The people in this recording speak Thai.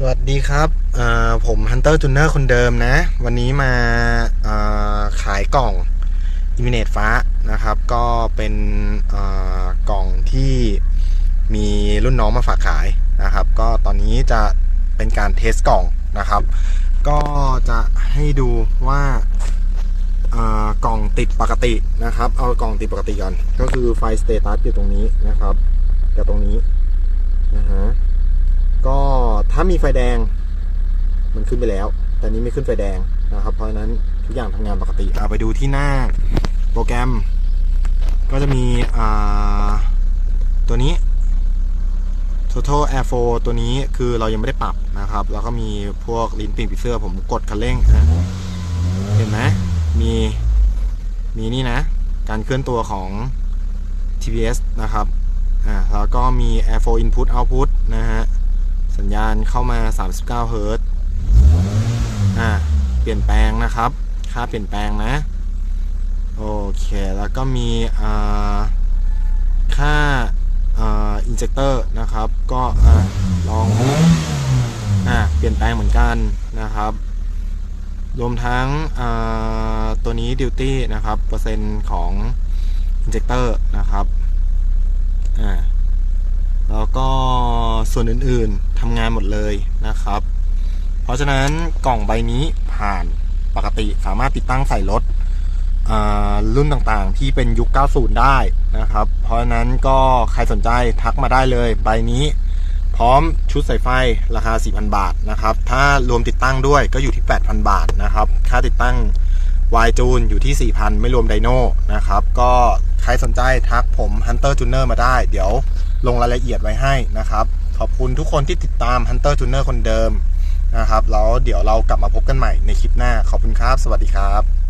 สวัสดีครับผมฮันเตอร์จูเนอร์คนเดิมนะ วันนี้มาขายกล่องอิมิเนตฟ้านะครับ ก็เป็นกล่องที่มีรุ่นน้องมาฝากขายนะครับ ก็ตอนนี้จะเป็นการเทสกล่องนะครับ ก็จะให้ดูว่ากล่องติดปกตินะครับ เอากล่องติดปกติก่อน ก็คือไฟสเตตัสอยู่ตรงนี้นะครับกับตรงนี้นะฮะ ถ้ามีไฟแดง มันขึ้นไปแล้ว แต่นี้ไม่ขึ้นไฟแดงนะครับ เพราะฉะนั้นทุกอย่างทำงานปกติเอาไปดูที่หน้าโปรแกรม ก็จะมีตัวนี้ total air flow ตัวนี้คือเรายังไม่ได้ปรับนะครับ แล้วก็มีพวกลิ้นปีกผีเสื้อผมกดคันเร่งอะเห็นไหมมีมีนี่นะ การเคลื่อนตัวของ TPS นะครับอ่าแล้วก็มี air flow input output นะฮะ สัญญาณเข้ามา 39 เฮิรตซ์อ่า เปลี่ยนแปลงนะครับ ค่าเปลี่ยนแปลงนะ โอเค แล้วก็มีอ่าค่าอ่าอินเจคเตอร์นะครับ ก็อ่าลองอ่าเปลี่ยนแปลงเหมือนกันนะครับ รวมทั้งอ่าตัวนี้ดิวตี้นะครับ เปอร์เซ็นต์ของอินเจคเตอร์นะครับ อ่า ส่วนอื่นๆทำงานหมดเลยนะครับ เพราะฉะนั้นกล่องใบนี้ผ่านปกติสามารถติดตั้งใส่รถรุ่นต่างๆ ที่เป็นยุค 90 ได้นะครับ เพราะฉะนั้นก็ใครสนใจทักมาได้เลย ใบนี้ พร้อมชุดสายไฟราคา 4,000 บาทนะครับ ถ้ารวมติดตั้งด้วยก็อยู่ที่ 8,000 บาทนะครับ ค่าติดตั้ง Y จูนอยู่ที่ 4,000 ไม่รวมไดโน่นะครับ ก็ใครสนใจทักผม Hunter Tuner มาได้ เดี๋ยวลงรายละเอียดไว้ให้นะครับ ขอบคุณทุกคนที่ติดตาม Hunter Tuner คนเดิมนะครับ แล้วเดี๋ยวเรากลับมาพบกันใหม่ในคลิปหน้า ขอบคุณครับ สวัสดีครับ